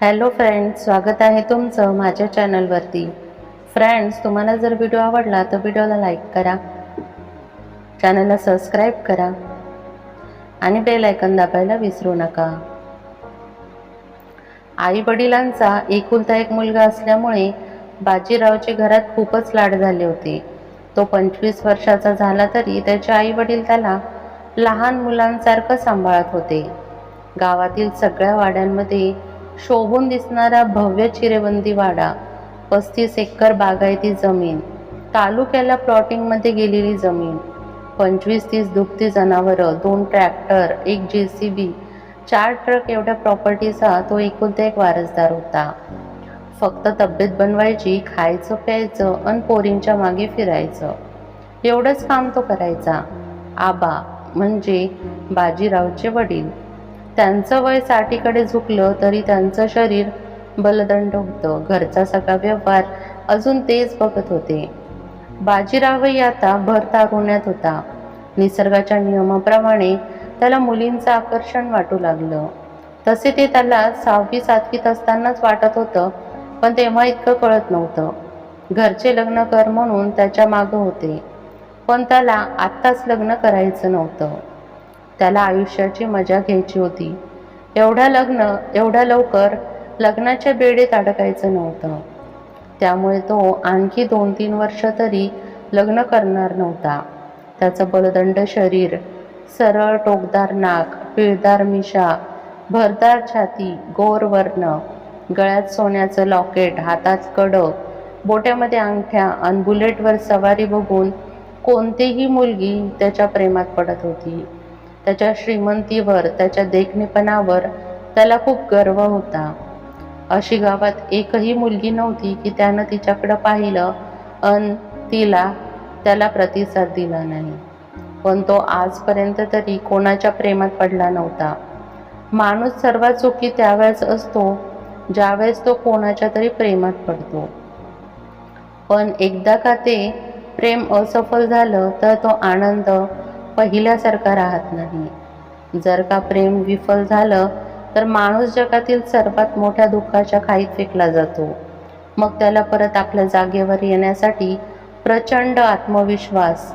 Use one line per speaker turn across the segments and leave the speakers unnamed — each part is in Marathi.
हॅलो फ्रेंड्स स्वागत आहे तुमचं माझ्या चॅनलवरती फ्रेंड्स तुम्हाला जर व्हिडिओ आवडला तर व्हिडिओला लाईक करा. चॅनलला सबस्क्राईब करा. आणि बेल आयकन दाबायला विसरू नका. आई वडिलांचा एकुलता एक मुलगा असल्यामुळे बाजीरावचे घरात खूपच लाड झाले होते. तो पंचवीस वर्षाचा झाला तरी त्याचे आई वडील त्याला लहान मुलांसारखं सांभाळत होते. गावातील सगळ्या वाड्यांमध्ये शोभून दिसणारा भव्य चिरेबंदी वाडा पस्तीस एकर बागायती जमीन तालुक्याला प्लॉटिंगमध्ये गेलेली जमीन पंचवीस तीस दुभती जनावरं दोन ट्रॅक्टर एक जे सी बी चार ट्रक एवढ्या प्रॉपर्टीचा तो एकुलता एक वारसदार होता. फक्त तब्येत बनवायची खायचं प्यायचं आणि पोरींच्या मागे फिरायचं. एवढंच काम तो करायचा. आबा म्हणजे बाजीरावचे वडील. त्यांचं वय साठीकडे झुकलं तरी त्यांचं शरीर बलदंड होतं. घरचा सगळा व्यवहार अजून तेच बघत होते. बाजीरावही आता भर तारुण्यात होता. निसर्गाच्या नियमाप्रमाणे त्याला मुलींचं आकर्षण वाटू लागलं. तसे ते त्याला सहावी सातवीत असतानाच वाटत होतं पण तेव्हा इतकं कळत नव्हतं. घरचे लग्न कर म्हणून त्याच्या मागं होते. पण त्याला आत्ताच लग्न करायचं नव्हतं. त्याला आयुष्याची मजा घ्यायची होती. एवढ्या लग्न एवढ्या लवकर लग्नाच्या बेडीत अडकायचं नव्हतं. त्यामुळे तो आणखी दोन तीन वर्ष तरी लग्न करणार नव्हता. त्याचं बलदंड शरीर सरळ टोकदार नाक पिळदार मिशा भरदार छाती गोर वर्ण गळ्यात सोन्याचं लॉकेट हातात कडक बोट्यामध्ये अंगठ्या आणि बुलेटवर सवारी बघून कोणतीही मुलगी त्याच्या प्रेमात पडत होती. त्याच्या श्रीमंतीवर त्याच्या देखणेपणावर त्याला खूप गर्व होता. अशी गावात एकही मुलगी नव्हती की त्यानं तिच्याकडं पाहिलं अन तिला त्याला प्रतिसाद दिला नाही. पण तो आजपर्यंत तरी कोणाच्या प्रेमात पडला नव्हता. माणूस सर्वात चुकी त्यावेळेस असतो ज्यावेळेस तो कोणाच्या तरी प्रेमात पडतो. पण एकदा का ते प्रेम असफल झालं तर तो आनंद पहिल्यासारखा राहत नाही. जर का प्रेम विफल झालं तर माणूस जगातील सर्वात मोठ्या दुःखाच्या खाईत फेकला जातो. मग त्याला परत आपल्या जागेवर येण्यासाठी प्रचंड आत्मविश्वास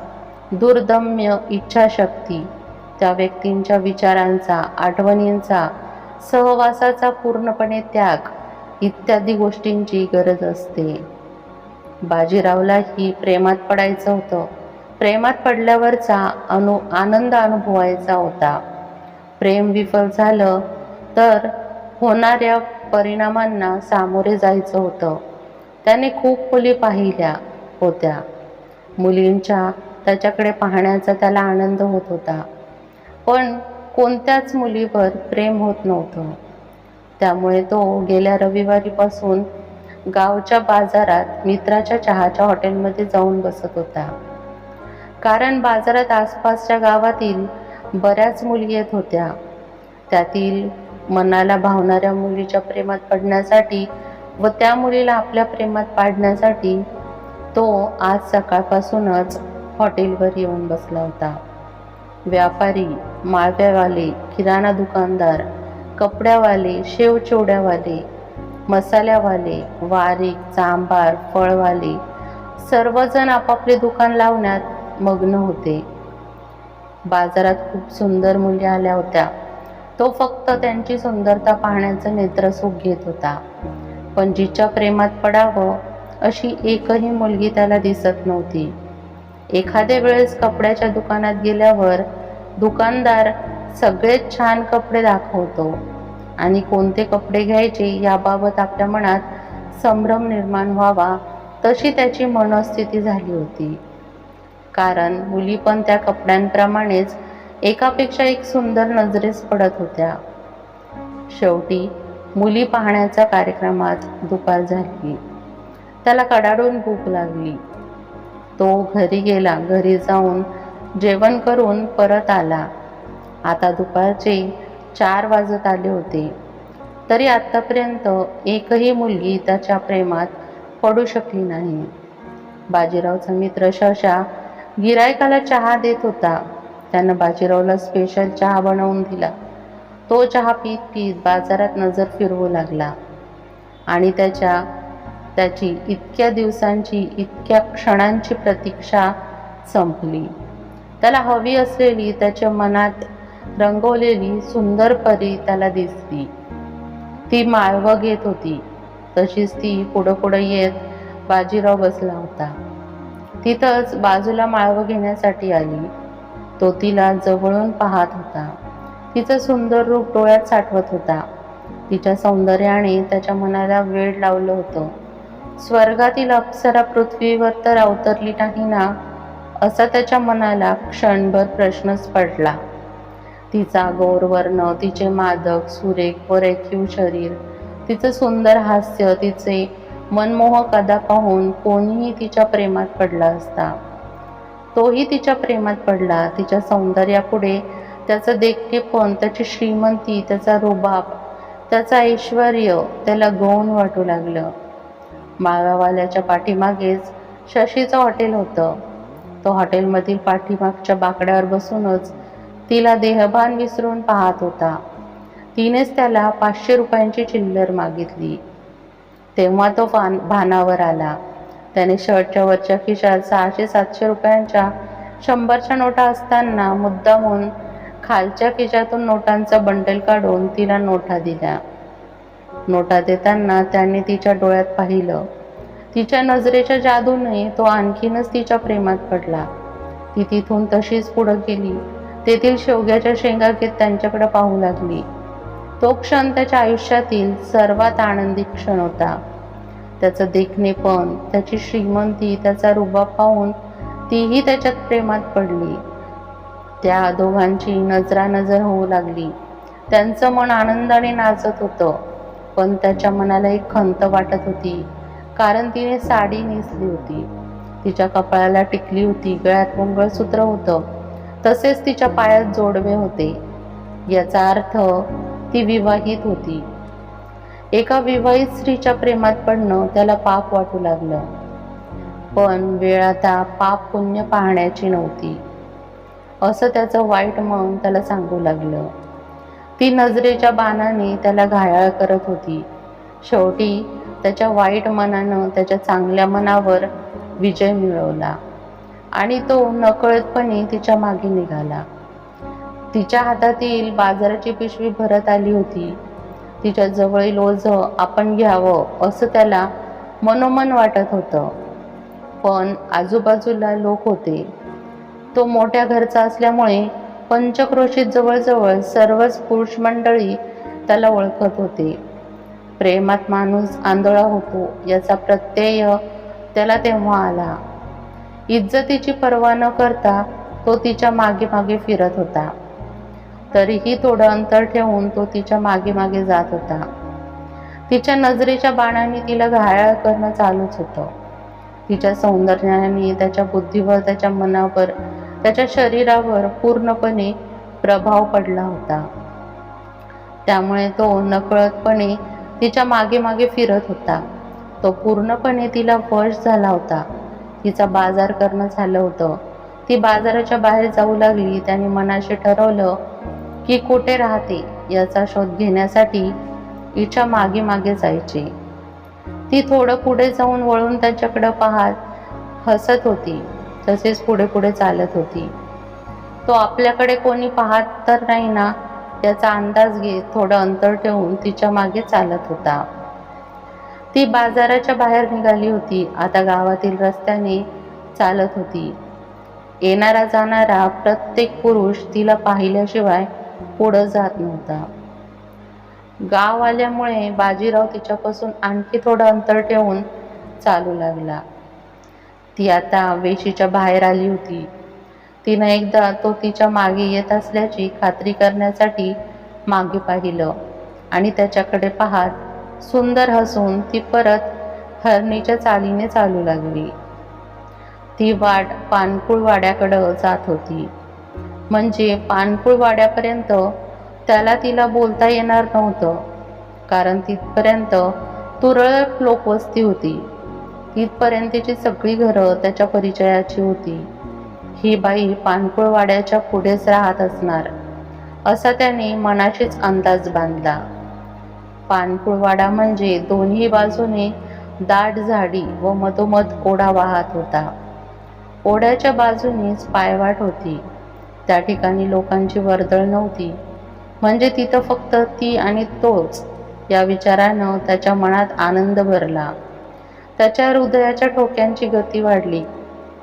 दुर्दम्य इच्छाशक्ती त्या व्यक्तींच्या विचारांचा आठवणींचा सहवासाचा पूर्णपणे त्याग इत्यादी गोष्टींची गरज असते. बाजीरावलाही प्रेमात पडायचं होतं. प्रेमात पडल्यावरचा अनु आनंद अनुभवायचा होता. प्रेम विफल झालं तर होणाऱ्या परिणामांना सामोरे जायचं होतं. त्याने खूप मुली पाहिल्या होत्या. मुलींच्या त्याच्याकडे पाहण्याचा त्याला आनंद होत होता. पण कोणत्याच मुलीवर प्रेम होत नव्हतं. त्यामुळे तो गेल्या रविवारीपासून गावच्या बाजारात मित्राच्या चहाच्या हॉटेलमध्ये जाऊन बसत होता. कारण बाजारात आसपासच्या गावातील बऱ्याच मुली येत होत्या. त्यातील मनाला भावणाऱ्या मुलीच्या प्रेमात पडण्यासाठी व त्या मुलीला आपल्या प्रेमात पाडण्यासाठी तो आज सकाळपासूनच हॉटेलवर येऊन बसला होता. व्यापारी माळव्यावाले किराणा दुकानदार कपड्यावाले शेवचोड्यावाले मसाल्यावाले वारीक चांबार फळवाले सर्वजण आपापले दुकान लावण्यात मग्न होते. बाजारात खूप सुंदर मुली आल्या होत्या. तो फक्त त्यांची सुंदरता पाहण्याचं नेत्रसुख घेत होता. पण जिच्या प्रेमात पडावं अशी एकही मुलगी त्याला दिसत नव्हती. एखाद्या वेळेस कपड्याच्या दुकानात गेल्यावर दुकानदार सगळेच छान कपडे दाखवतो आणि कोणते कपडे घ्यायचे याबाबत आपल्या मनात संभ्रम निर्माण व्हावा तशी त्याची मनस्थिती झाली होती. कारण मुली पण त्या कपड्यांप्रमाणेच एकापेक्षा एक सुंदर नजरेस पडत होत्या. शेवटी मुली पाहण्याच्या कार्यक्रमात दुपार झाली. त्याला कडाडून भूक लागली. तो घरी गेला घरी जाऊन जेवण करून परत आला. आता दुपारचे चार वाजत आले होते. तरी आत्तापर्यंत एकही मुलगी त्याच्या प्रेमात पडू शकली नाही. बाजीरावचा मित्र शशा गिरायकाला चहा देत होता. त्यानं बाजीरावला स्पेशल चहा बनवून दिला. तो चहा पीत पीत बाजारात नजर फिरवू लागला. आणि त्याच्या त्याची इतक्या दिवसांची इतक्या क्षणांची प्रतीक्षा संपली. त्याला हवी असलेली त्याच्या मनात रंगवलेली सुंदर परी त्याला दिसली. ती माळवं घेत होती. तशीच ती पुढं पुढं येत बाजीराव बसला होता. तिथंच बाजूला माळवं घेण्यासाठी आली. तो तिला जवळून पाहत होता. तिचं सुंदर रूप डोळ्यात साठवत होता. तिच्या सौंदर्याने त्याच्या मनाला वेळ लावलं होतं. स्वर्गातील अप्सरा पृथ्वीवर तर अवतरली नाही ना? असा त्याच्या मनाला क्षणभर प्रश्नच पडला. तिचा गौरवर्ण तिचे मादक सुरेख व रेखीव शरीर तिचं सुंदर हास्य तिचे मनमोहक अदा पाहून कोणीही तिच्या प्रेमात पडला असता. तोही तिच्या प्रेमात पडला. तिच्या सौंदर्यापुढे त्याचं देखतेपण त्याची श्रीमंती त्याचा रुबाब त्याचं ऐश्वर त्याला गौण वाटू लागलं. मागावाल्याच्या पाठीमागेच शशीचं हॉटेल होतं. तो हॉटेलमधील पाठीमागच्या बाकड्यावर बसूनच तिला देहभान विसरून पाहत होता. तिनेच त्याला पाचशे रुपयांची चिल्लर मागितली. तेव्हा तो भान भानावर आला. त्याने शर्टच्या वरच्या खिशात सहाशे सातशे रुपयांच्या शंभरच्या नोटा असताना मुद्दामून खालच्या खिशातून नोटांचा बंडल काढून तिला नोटा दिल्या. नोटा देताना त्याने तिच्या डोळ्यात पाहिलं. तिच्या नजरेच्या जादूने तो आणखीनच तिच्या प्रेमात पडला. ती तिथून तशीच पुढं गेली. तेथील शेवग्याच्या शेंगा घेत त्यांच्याकडे पाहू लागली. तो क्षण त्याच्या आयुष्यातील सर्वात आनंदी क्षण होता. त्याचं देखणेपण त्याची श्रीमंती त्याचा रुबा पाहून तीही त्याच्यात प्रेमात पडली. त्या दोघांची नजरानजर होऊ लागली. त्यांचं मन आनंदाने नाचत होतं पण त्याच्या मनाला एक खंत वाटत होती कारण तिने साडी नेसली होती. तिच्या कपाळाला टिकली होती गळ्यात मंगळसूत्र होतं. तसेच तिच्या पायात जोडवे होते. याचा अर्थ ती विवाहित होती. एका विवाहित स्त्रीच्या प्रेमात पडणं त्याला पाप वाटू लागलं. पण वेळ आता पाप पुण्य पाहण्याची नव्हती. असं त्याचं वाईट मन त्याला सांगू लागलं. ती नजरेच्या बाणाने त्याला घायाळ करत होती. शेवटी त्याच्या वाईट मनानं त्याच्या चांगल्या मनावर विजय मिळवला आणि तो नकळतपणे तिच्यामागे निघाला. तिच्या हातातील बाजाराची पिशवी भरत आली होती. तिच्या जवळील ओझ आपण घ्यावं असं त्याला मनोमन वाटत होतं. पण आजूबाजूला लोक होते. तो मोठ्या घरचा असल्यामुळे पंचक्रोशीत जवळजवळ सर्वच पुरुष मंडळी त्याला ओळखत होते. प्रेमात माणूस आंधळा होतो याचा प्रत्यय त्याला तेव्हा आला. इज्जतीची पर्वा न करता तो तिच्यामागे मागे फिरत होता. तरीही थोडं अंतर ठेवून तो तिच्यामागे मागे जात होता. तिच्या नजरेच्या बाणाने तिला घायाळ करणं चालूच होतं. तिच्या सौंदर्याने त्याच्या बुद्धीवर त्याच्या मनावर त्याच्या शरीरावर पूर्णपणे प्रभाव पडला होता. त्यामुळे तो नकळतपणे तिच्यामागे मागे फिरत होता. तो पूर्णपणे तिला वश झाला होता. तिचा बाजार करणं झालं होतं. ती बाजाराच्या बाहेर जाऊ लागली. त्याने मनाशी ठरवलं की कुठे राहते याचा शोध घेण्यासाठी हिच्या मागे मागे जायचे. ती थोडं पुढे जाऊन वळून त्याच्याकडं पाहत हसत होती तसेच पुढे पुढे चालत होती. तो आपल्याकडे कोणी पाहत तर नाही ना याचा अंदाज घेत थोडं अंतर ठेवून तिच्यामागे चालत होता. ती बाजाराच्या बाहेर निघाली होती आता गावातील रस्त्याने चालत होती. येणारा जाणारा प्रत्येक पुरुष तिला पाहिल्याशिवाय पुढं जात नव्हता. गाव आल्यामुळे बाजीराव तिच्यापासून आणखी थोडं अंतर ठेवून चालू लागला. ती आता वेशीच्या बाहेर आली होती. तिनं एकदा तो तिच्यामागे येत असल्याची खात्री करण्यासाठी मागे पाहिलं आणि त्याच्याकडे पाहत सुंदर हसून ती परत हरणीच्या चालीने चालू लागली. ती वाट पानकुळ वाड्याकडं जात होती. म्हणजे पानकुळ वाड्यापर्यंत त्याला तिला बोलता येणार नव्हतं कारण तिथपर्यंत तुरळक लोकवस्ती होती. तिथपर्यंतची सगळी घरं त्याच्या परिचयाची होती. ही बाई पानकुळवाड्याच्या पुढेच राहत असणार असा त्याने मनाशीच अंदाज बांधला. पाणपुळवाडा म्हणजे दोन्ही बाजूने दाट झाडी व मधोमध ओढा वाहत होता. ओढ्याच्या बाजूनेच पायवाट होती. त्या ठिकाणी लोकांची वर्दळ नव्हती. म्हणजे तिथं फक्त ती आणि तोच या विचारानं त्याच्या मनात आनंद भरला. त्याच्या हृदयाच्या ठोक्यांची गती वाढली.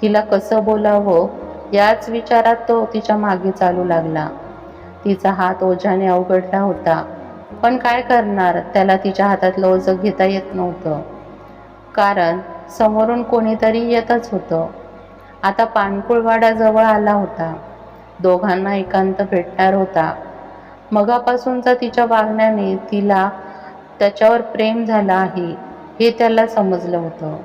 तिला कसं बोलावं याच विचारात तो तिच्यामागे चालू लागला. तिचा हात ओझ्याने अवघडला होता. पण काय करणार? त्याला तिच्या हातातलं ओझं घेता येत नव्हतं. कारण समोरून कोणीतरी येतच होतं. आता पानकुळवाडा जवळ आला होता. दोघांना एकांत भेटणार होता. मगापासूनचा तिच्या वागण्याने तिला त्याच्यावर प्रेम झालं आहे हे त्याला समजलं होतं.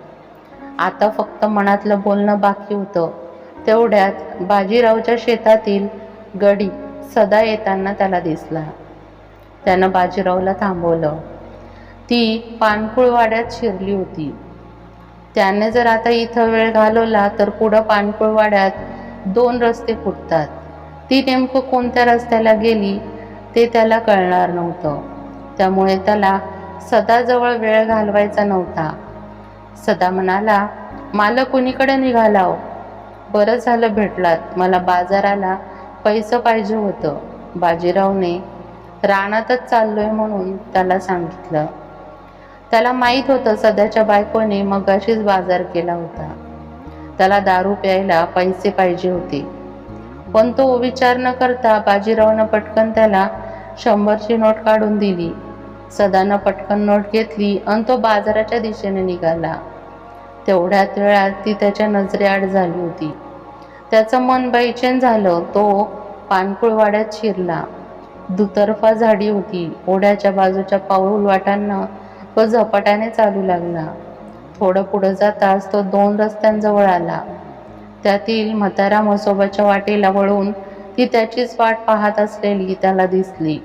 आता फक्त मनातलं बोलणं बाकी होतं. तेवढ्यात बाजीरावच्या शेतातील गडी सदा येताना त्याला दिसला. त्यानं बाजीरावला थांबवलं. ती पानकुळवाड्यात शिरली होती. त्याने जर आता इथं वेळ घालवला तर पुढं पानकुळवाड्यात दोन रस्ते फुटतात. ती नेमकं कोणत्या रस्त्याला गेली ते त्याला कळणार नव्हतं. त्यामुळे त्याला सदाजवळ वेळ घालवायचा नव्हता. सदा म्हणाला मला कुणीकडे निघालाव हो? बरं झालं भेटलात. मला बाजाराला पैसं पाहिजे होतं. बाजीरावने रानातच चाललोय म्हणून त्याला सांगितलं. त्याला माहीत होतं सध्याच्या बायकोने मगाशीच बाजार केला होता. त्याला दारू प्यायला पैसे पाहिजे होते. पण तो विचार न करता बाजीरावनं पटकन त्याला शंभरची नोट काढून दिली. सदानं पटकन नोट घेतली आणि तो बाजाराच्या दिशेने निघाला. तेवढ्यात वेळात ती त्याच्या नजरेआड झाली होती. त्याचं मन बैचेन झालं तो पानकुळवाड्यात शिरला. दुतर्फा झाडी होती. ओढ्याच्या बाजूच्या पाऊल वाटांना तो झपाट्याने चालू लागला. थोडं पुढं जाताच तो दोन रस्त्यांजवळ आला. त्यातील म्हातारा म्हसोबाच्या वाटेला वळून ती त्याचीच वाट पाहत असलेली त्याला दिसली.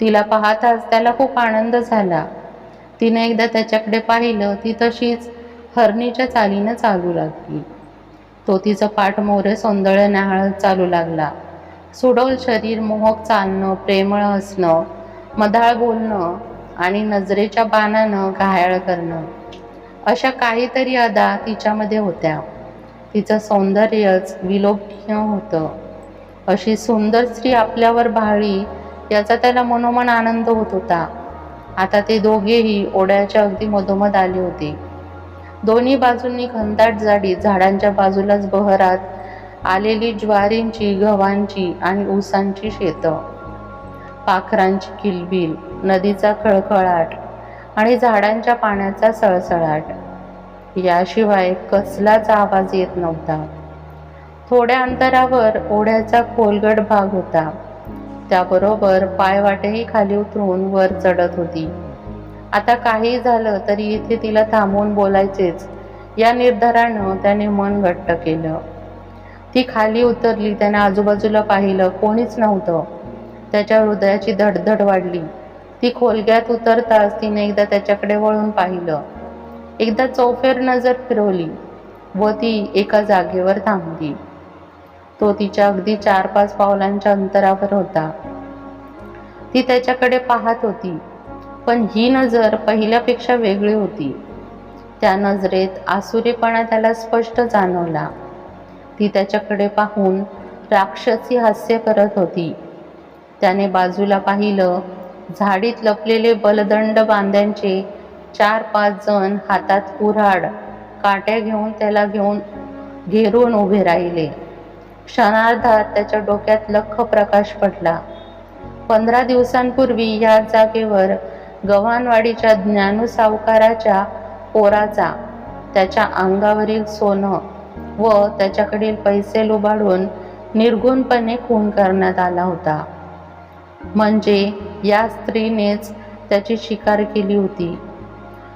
तिला पाहताच त्याला खूप आनंद झाला. तिने एकदा त्याच्याकडे पाहिलं ती तशीच हरणीच्या चालीनं चालू लागली. तो तिचं पाठ मोरे सौंदर्य न्याहाळत चालू लागला. सुडोल शरीर मोहक चालणं प्रेमळ हसणं मधाळ बोलणं आणि नजरेच्या बाणानं घायाळ करणं अशा काहीतरी अदा तिच्यामध्ये होत्या. तिचं सौंदर्यच विलोभनीय होतं. अशी सुंदर स्त्री आपल्यावर भाळी याचा त्याला मनोमन आनंद होत होता. आता ते दोघेही ओढ्याच्या अगदी मधोमध आले होते. दोन्ही बाजूंनी घनदाट जाडी झाडांच्या बाजूलाच बहरात आलेली ज्वारींची गव्हांची आणि ऊसांची शेतं. पाखरांची किलबिल नदीचा खळखळाट आणि झाडांच्या पाण्याचा सळसळाट. याशिवाय कसलाच आवाज येत नव्हता. थोड्या अंतरावर ओढ्याचा खोलगट भाग होता. त्याबरोबर पायवाटेही खाली उतरून वर चढत होती. आता काही झालं तरी इथे तिला थांबवून बोलायचेच. या निर्धारानं त्याने मन घट्ट केलं. ती खाली उतरली त्याने आजूबाजूला पाहिलं कोणीच नव्हतं. त्याच्या हृदयाची धडधड वाढली. ती खोलग्यात उतरताच तिने एकदा त्याच्याकडे वळून पाहिलं. एकदा चौफेर नजर फिरवली व ती एका जागेवर थांबली तो तिच्या अगदी चार पाच पावलांच्या अंतरावर होता. ती त्याच्याकडे पाहत होती पण ही नजर पहिल्यापेक्षा वेगळी होती. त्या नजरेत आसुरीपणा त्याला स्पष्ट जाणवला. ती त्याच्याकडे पाहून राक्षसी हास्य करत होती. त्याने बाजूला पाहिलं झाडीत लपलेले बलदंड बांध्यांचे चार पाच जण हातात कुऱ्हाड काट्या घेऊन त्याला घेऊन घेरून उभे राहिले. क्षणार्धात त्याच्या डोक्यात लख प्रकाश पडला. पंधरा दिवसांपूर्वी या जागेवर गव्हाणवाडीच्या ज्ञानू सावकाराच्या पोराचा त्याच्या अंगावरील सोनं व त्याच्याकडील पैसे लुबाडून निर्गुणपणे खून करण्यात आला होता. म्हणजे या स्त्रीनेच त्याची शिकार केली होती.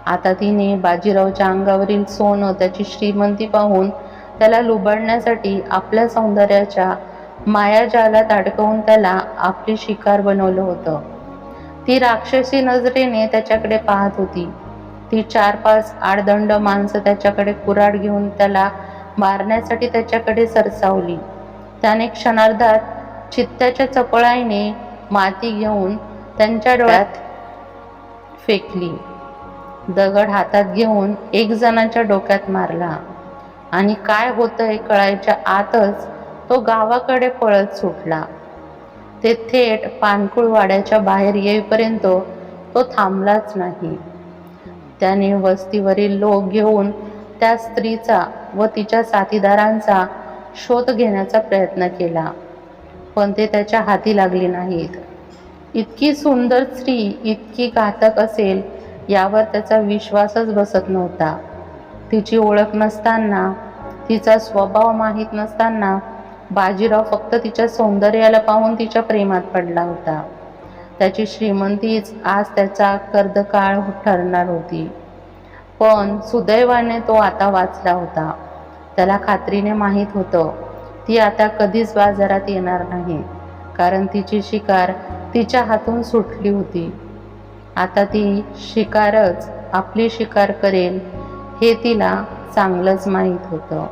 आता तिने बाजीरावच्या अंगावरील सोनं त्याची श्रीमंती पाहून त्याला लुबाडण्यासाठी आपल्या सौंदर्याच्या मायाजालात अडकवून त्याला आपली शिकार बनवलं होतं. ती राक्षसी नजरेने त्याच्याकडे पाहत होती. ती चार पाच आडदंड माणसं त्याच्याकडे कुऱ्हाड घेऊन त्याला मारण्यासाठी त्याच्याकडे सरसावली. त्याने क्षणार्धात चित्त्याच्या चपळाईने माती घेऊन त्यांच्या डोळ्यात फेकली. दगड हातात घेऊन एक जणाच्या डोक्यात मारला. आणि काय होतंय कळायच्या आतच तो गावाकडे पळत सुटला. ते थेट पानकुळवाड्याच्या बाहेर येईपर्यंत तो थांबलाच नाही. त्याने वस्तीवरील लोक घेऊन त्या स्त्रीचा व तिच्या साथीदारांचा शोध घेण्याचा प्रयत्न केला. पण ते त्याच्या हाती लागली नाहीत. इतकी सुंदर स्त्री इतकी घातक असेल यावर त्याचा विश्वासच बसत नव्हता. तिची ओळख नसताना तिचा स्वभाव माहीत नसताना बाजीराव फक्त तिच्या सौंदर्याला पाहून तिच्या प्रेमात पडला होता. त्याची श्रीमंतीच आज त्याचा कर्दकाळ ठरणार होती. पण सुदैवाने तो आता वाचला होता. त्याला खात्रीने माहीत होतं ती आता कधीच बाजारात येणार नाही कारण तिची शिकार तिच्या हातून सुटली होती. आता ती शिकारच आपली शिकार करेल हे तिला चांगलंच माहीत होतं.